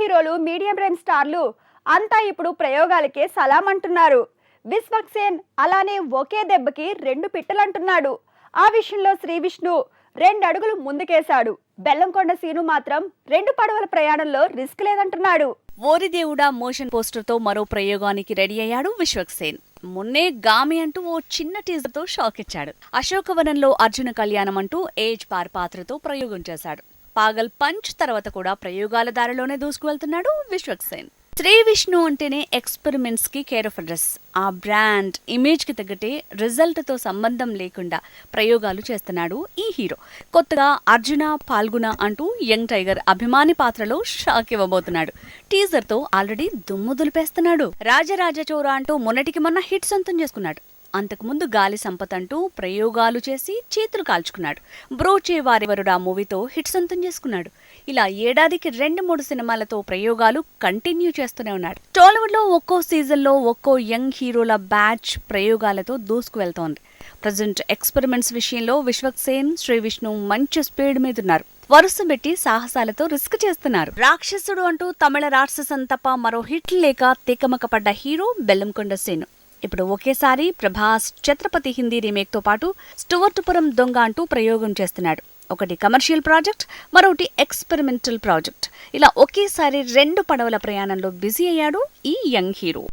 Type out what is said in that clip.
హీరోలు medium range స్టార్లు అంతా ఇప్పుడు ప్రయోగాలకే సలాం అంటున్నారు విశ్వక్సేన్ అలానే ఒకే దెబ్బకి రెండు పిట్టలంటున్నాడు. ఆ విషయంలో శ్రీ విష్ణు రెండు అడుగులు ముందుకేశాడు. బెల్లంకొండ సీను మాత్రం రెండు పడవల ప్రయాణంలో రిస్క్ లేదంటున్నాడు. ఓరిదేవుడా మోషన్ పోస్టర్తో మరో ప్రయోగానికి రెడీ అయ్యాడు విశ్వక్సేన్. మొన్నే గామి అంటూ ఓ చిన్న టీజర్తో షాక్ ఇచ్చాడు అశోకవనంలో అర్జున కళ్యాణం అంటూ ఏజ్ పార్ పాత్రతో ప్రయోగం చేశాడు. పాగల్ పంచ్ తర్వాత కూడా ప్రయోగాల దారిలోనే దూసుకువెళ్తున్నాడు విశ్వక్సేన్ శ్రీ విష్ణు అంటేనే ఎక్స్పెరిమెంట్స్కి కేర్ ఆఫ్ అడ్రస్ ఆ బ్రాండ్ ఇమేజ్కి తగ్గట్టే రిజల్ట్తో సంబంధం లేకుండా ప్రయోగాలు చేస్తున్నాడు ఈ హీరో. కొత్తగా అర్జున పాల్గున అంటూ యంగ్ టైగర్ అభిమాని పాత్రలో షాక్ ఇవ్వబోతున్నాడు. టీజర్తో ఆల్రెడీ దుమ్ము దులిపేస్తున్నాడు. రాజరాజ చోర అంటూ మొన్నటికి మొన్న హిట్ సొంతం చేసుకున్నాడు. అంతకుముందు గాలి సంపత్ అంటూ ప్రయోగాలు చేసి చేతులు కాల్చుకున్నాడు. బ్రోచే వారెవరుడా మూవీతో హిట్ సొంతం చేసుకున్నాడు. ఇలా ఏడాదికి రెండు మూడు సినిమాలతో ప్రయోగాలు కంటిన్యూ చేస్తూనే ఉన్నాడు. టాలీవుడ్లో ఒక్కో సీజన్లో ఒక్కో యంగ్ హీరోల బ్యాచ్ ప్రయోగాలతో దూసుకు వెళ్తోంది ప్రజెంట్ ఎక్స్పెరిమెంట్స్ విషయంలో విశ్వక్సేన్ శ్రీ విష్ణు మంచి స్పీడ్ మీద ఉన్నారు వరుస పెట్టి సాహసాలతో రిస్క్ చేస్తున్నారు. రాక్షసుడు అంటూ తమిళ రాక్షసం తప్ప మరో హిట్ లేక తికమక పడ్డ హీరో బెల్లంకొండ సేను. ఇప్పుడు ఒకేసారి ప్రభాస్ ఛత్రపతి హిందీ రీమేక్తో పాటు స్టువర్టుపురం దొంగ అంటూ ప్రయోగం చేస్తున్నాడు. ఒకటి కమర్షియల్ ప్రాజెక్ట్ మరొకటి ఎక్స్పెరిమెంటల్ ప్రాజెక్ట్. ఇలా ఒకేసారి రెండు పడవల ప్రయాణంలో బిజీ అయ్యాడు ఈ యంగ్ హీరో.